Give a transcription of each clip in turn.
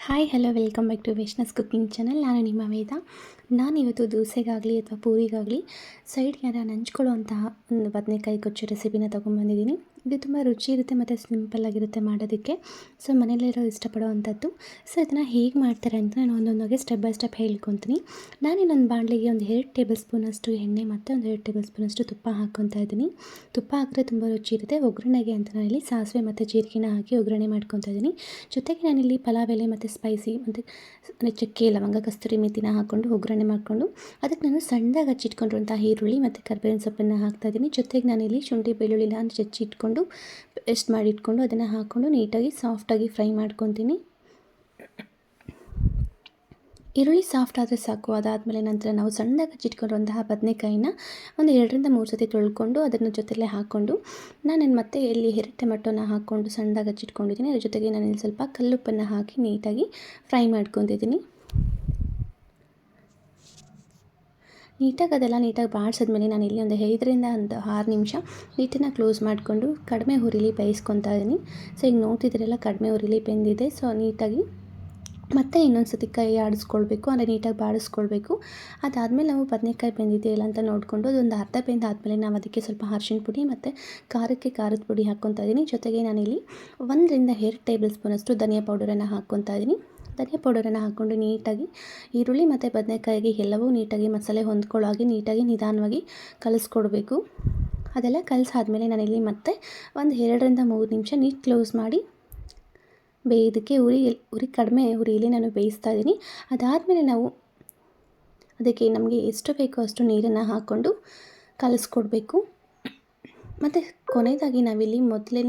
hi hello welcome back to ವೈಷ್ಣಸ್ cooking channel ನಾನು ನಿಮ್ಮ ವೇದ ನಾನಿವತ್ತು ದೋಸೆಗಾಗಲಿ ಅಥವಾ ಪೂರಿಗಾಗಲಿ ಸೈಡ್ಗೆ ಯಾರ ನಂಚ್ಕೊಳ್ಳುವಂತಹ ಒಂದು ಬದನೆಕಾಯಿ ಕೊಚ್ಚು ರೆಸಿಪಿನ ತೊಗೊಂಬಂದಿದ್ದೀನಿ ಇದು ತುಂಬ ರುಚಿ ಇರುತ್ತೆ ಮತ್ತು ಸಿಂಪಲ್ ಆಗಿರುತ್ತೆ ಮಾಡೋದಕ್ಕೆ. ಸೊ, ಮನೆಯಲ್ಲಿರೋ ಇಷ್ಟಪಡೋವಂಥದ್ದು. ಸೊ, ಇದನ್ನು ಹೇಗೆ ಮಾಡ್ತಾರೆ ಅಂತ ನಾನು ಒಂದೊಂದಾಗೆ ಸ್ಟೆಪ್ ಬೈ ಸ್ಟೆಪ್ ಹೇಳ್ಕೊತೀನಿ. ನಾನು ಇನ್ನೊಂದು ಬಾಣಲಿಗೆ ಒಂದು ಎರಡು ಟೇಬಲ್ ಸ್ಪೂನಷ್ಟು ಎಣ್ಣೆ ಮತ್ತು ಒಂದು ಎರಡು ಟೇಬಲ್ ಸ್ಪೂನಷ್ಟು ತುಪ್ಪ ಹಾಕ್ಕೊತಾ ಇದ್ದೀನಿ. ತುಪ್ಪ ಹಾಕಿದ್ರೆ ತುಂಬ ರುಚಿ ಇರುತ್ತೆ. ಒಗ್ಗರಣೆಗೆ ಅಂತ ನಾನಿಲ್ಲಿ ಸಾಸಿವೆ ಮತ್ತು ಜೀರಿಗೆನ ಹಾಕಿ ಒಗ್ಗರಣೆ ಮಾಡ್ಕೊತಾ ಇದ್ದೀನಿ. ಜೊತೆಗೆ ನಾನಿಲ್ಲಿ ಪಲಾವ್ ಎಲೆ ಮತ್ತು ಸ್ಪೈಸಿ ಮತ್ತು ಚಕ್ಕೆ, ಲವಂಗ, ಕಸ್ತೂರಿ ಮೆಥಿನ ಹಾಕ್ಕೊಂಡು ಒಗ್ಗರಣೆ ಮಾಡಿಕೊಂಡು ಅದಕ್ಕೆ ನಾನು ಸಣ್ಣದಾಗಿ ಹಚ್ಚಿಟ್ಕೊಂಡಿರುವಂಥ ಈರುಳ್ಳಿ ಮತ್ತು ಕರ್ಬೇವಿನ ಸೊಪ್ಪನ್ನು ಹಾಕ್ತಾಯಿದ್ದೀನಿ ಜೊತೆಗೆ ನಾನಿಲ್ಲಿ ಶುಂಠಿ ಬೆಳ್ಳುಳ್ಳಿನ ಹೆಚ್ಚಿಟ್ಕೊಂಡು ಪೇಸ್ಟ್ ಮಾಡಿ ಇಟ್ಕೊಂಡು ಅದನ್ನು ಹಾಕ್ಕೊಂಡು ನೀಟಾಗಿ ಸಾಫ್ಟಾಗಿ ಫ್ರೈ ಮಾಡ್ಕೊತೀನಿ. ಈರುಳ್ಳಿ ಸಾಫ್ಟ್ ಆದರೆ ಸಾಕು. ಅದಾದಮೇಲೆ ನಂತರ ನಾವು ಸಣ್ಣದಾಗಿ ಹಚ್ಚಿಟ್ಕೊಂಡಿರುವಂತಹ ಬದನೆಕಾಯಿನ ಒಂದು ಎರಡರಿಂದ ಮೂರು ಸತಿ ತೊಳ್ಕೊಂಡು ಅದನ್ನು ಜೊತೆಲೇ ಹಾಕ್ಕೊಂಡು ನಾನು ಮತ್ತೆ ಇಲ್ಲಿ ಹೆರಿ ಟೊಮೆಟೊನ ಹಾಕ್ಕೊಂಡು ಸಣ್ಣದಾಗಿ ಹಚ್ಚಿಟ್ಕೊಂಡಿದ್ದೀನಿ. ಅದ್ರ ಜೊತೆಗೆ ನಾನು ಇಲ್ಲಿ ಸ್ವಲ್ಪ ಕಲ್ಲುಪ್ಪನ್ನು ಹಾಕಿ ನೀಟಾಗಿ ಫ್ರೈ ಮಾಡ್ಕೊತಿದ್ದೀನಿ ನೀಟಾಗಿ ಅದೆಲ್ಲ ನೀಟಾಗಿ ಬಾಡಿಸಿದ್ಮೇಲೆ ನಾನು ಇಲ್ಲಿ ಒಂದು ಐದರಿಂದ ಒಂದು ಆರು ನಿಮಿಷ ನೀಟನ್ನು ಕ್ಲೋಸ್ ಮಾಡಿಕೊಂಡು ಕಡಿಮೆ ಹುರಿಲಿ ಬೇಯಿಸ್ಕೊತಾ ಇದ್ದೀನಿ. ಸೊ, ಈಗ ನೋಡ್ತಿದ್ರೆಲ್ಲ ಕಡಿಮೆ ಹುರಿಲಿ ಬೆಂದಿದೆ. ಸೊ, ನೀಟಾಗಿ ಮತ್ತೆ ಇನ್ನೊಂದು ಸತಿ ಕೈ ಆಡಿಸ್ಕೊಳ್ಬೇಕು, ಅಂದರೆ ನೀಟಾಗಿ ಬಾಡಿಸ್ಕೊಳ್ಬೇಕು. ಅದಾದಮೇಲೆ ನಾವು ಬದನೆಕಾಯಿ ಬೆಂದಿದೆಯಲ್ಲ ಅಂತ ನೋಡಿಕೊಂಡು ಅದೊಂದು ಅರ್ಧ ಬೆಂದಾದಮೇಲೆ ನಾವು ಅದಕ್ಕೆ ಸ್ವಲ್ಪ ಅರ್ಶಿನ ಪುಡಿ ಮತ್ತು ಖಾರಕ್ಕೆ ಖಾರದ ಪುಡಿ ಹಾಕ್ಕೊತಾ ಇದ್ದೀನಿ. ಜೊತೆಗೆ ನಾನಿಲ್ಲಿ ಒಂದರಿಂದ ಎರಡು ಟೇಬಲ್ ಸ್ಪೂನಷ್ಟು ಧನಿಯಾ ಪೌಡರನ್ನು ಹಾಕ್ಕೊತಾ ಇದ್ದೀನಿ. ಧನಿಯಾ ಪೌಡರನ್ನು ಹಾಕ್ಕೊಂಡು ನೀಟಾಗಿ ಈರುಳ್ಳಿ ಮತ್ತು ಬದನೆಕಾಯಿಗೆ ಎಲ್ಲವೂ ನೀಟಾಗಿ ಮಸಾಲೆ ಹೊಂದ್ಕೊಳ್ಳೋ ಹಾಗೆ ನೀಟಾಗಿ ನಿಧಾನವಾಗಿ ಕಲಿಸ್ಕೊಡ್ಬೇಕು. ಅದೆಲ್ಲ ಕಲಿಸಾದ್ಮೇಲೆ ನಾನಿಲ್ಲಿ ಮತ್ತೆ ಒಂದು ಎರಡರಿಂದ ಮೂರು ನಿಮಿಷ ನೀಟ್ ಕ್ಲೋಸ್ ಮಾಡಿ ಬೇಯೋದಕ್ಕೆ ಉರಿ ಉರಿ ಕಡಿಮೆ ಉರಿಯಲ್ಲಿ ನಾನು ಬೇಯಿಸ್ತಾ ಇದ್ದೀನಿ. ಅದಾದಮೇಲೆ ನಾವು ಅದಕ್ಕೆ ನಮಗೆ ಎಷ್ಟು ಬೇಕೋ ಅಷ್ಟು ನೀರನ್ನು ಹಾಕ್ಕೊಂಡು ಕಲಿಸ್ಕೊಡ್ಬೇಕು. ಮತ್ತು ಕೊನೆಯದಾಗಿ ನಾವಿಲ್ಲಿ ಮೊದಲೇ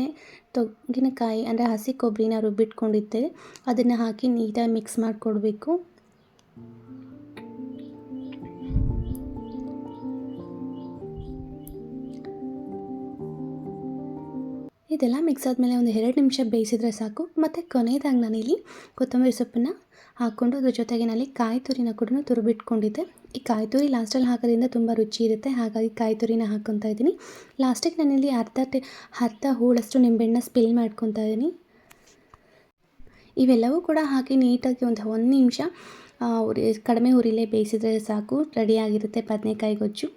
ತೆಂಗಿನಕಾಯಿ ಅಂದರೆ ಹಸಿ ಕೊಬ್ಬರಿನ ರುಬ್ಬಿಟ್ಕೊಂಡಿರ್ತೇವೆ ಅದನ್ನು ಹಾಕಿ ನೀಟಾಗಿ ಮಿಕ್ಸ್ ಮಾಡಿಕೊಡ್ಬೇಕು. ಇದೆಲ್ಲ ಮಿಕ್ಸ್ ಆದಮೇಲೆ ಒಂದು ಎರಡು ನಿಮಿಷ ಬೇಯಿಸಿದ್ರೆ ಸಾಕು. ಮತ್ತು ಕೊನೆಯದಾಗಿ ನಾನಿಲ್ಲಿ ಕೊತ್ತಂಬರಿ ಸೊಪ್ಪನ್ನು ಹಾಕ್ಕೊಂಡು ಅದ್ರ ಜೊತೆಗೆ ನಾನು ಕಾಯಿ ತುರಿನ ಕೂಡ ತುರುಬಿಟ್ಕೊಂಡಿದ್ದೆ. ಈ ಕಾಯಿ ತುರಿ ಲಾಸ್ಟಲ್ಲಿ ಹಾಕೋದ್ರಿಂದ ತುಂಬ ರುಚಿ ಇರುತ್ತೆ. ಹಾಗಾಗಿ ಕಾಯಿ ತುರಿನ ಹಾಕ್ಕೊತಾ ಇದ್ದೀನಿ. ಲಾಸ್ಟಿಗೆ ನಾನಿಲ್ಲಿ ಅರ್ಧ ಟೆ, ಅರ್ಧ ಹೂಳಷ್ಟು ನಿಂಬೆಹಣ್ಣ ಸ್ಪಿಲ್ ಮಾಡ್ಕೊತಾ ಇದ್ದೀನಿ. ಇವೆಲ್ಲವೂ ಕೂಡ ಹಾಕಿ ನೀಟಾಗಿ ಒಂದು ಒಂದು ನಿಮಿಷ ಕಡಿಮೆ ಉರಿಲೇ ಬೇಯಿಸಿದ್ರೆ ಸಾಕು. ರೆಡಿಯಾಗಿರುತ್ತೆ ಬದನೆಕಾಯಿ ಗೊಜ್ಜು.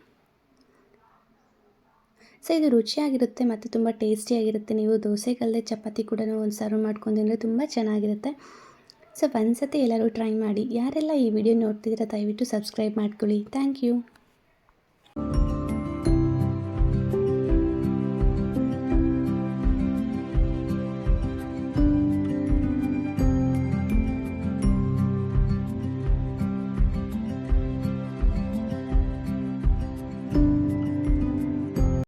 ಸೊ ಇದು ರುಚಿಯಾಗಿರುತ್ತೆ ಮತ್ತು ತುಂಬ ಟೇಸ್ಟಿಯಾಗಿರುತ್ತೆ. ನೀವು ದೋಸೆಗಲ್ಲದೆ ಚಪಾತಿ ಕೂಡ ಒಂದು ಸರ್ವ್ ಮಾಡ್ಕೊಂಡ್ರೆ ತುಂಬ ಚೆನ್ನಾಗಿರುತ್ತೆ. ಸೊ ಒಂದು ಎಲ್ಲರೂ ಟ್ರೈ ಮಾಡಿ. ಯಾರೆಲ್ಲ ಈ ವಿಡಿಯೋ ನೋಡ್ತಿದ್ದೀರಾ, ದಯವಿಟ್ಟು ಸಬ್ಸ್ಕ್ರೈಬ್ ಮಾಡ್ಕೊಳ್ಳಿ. Thank you.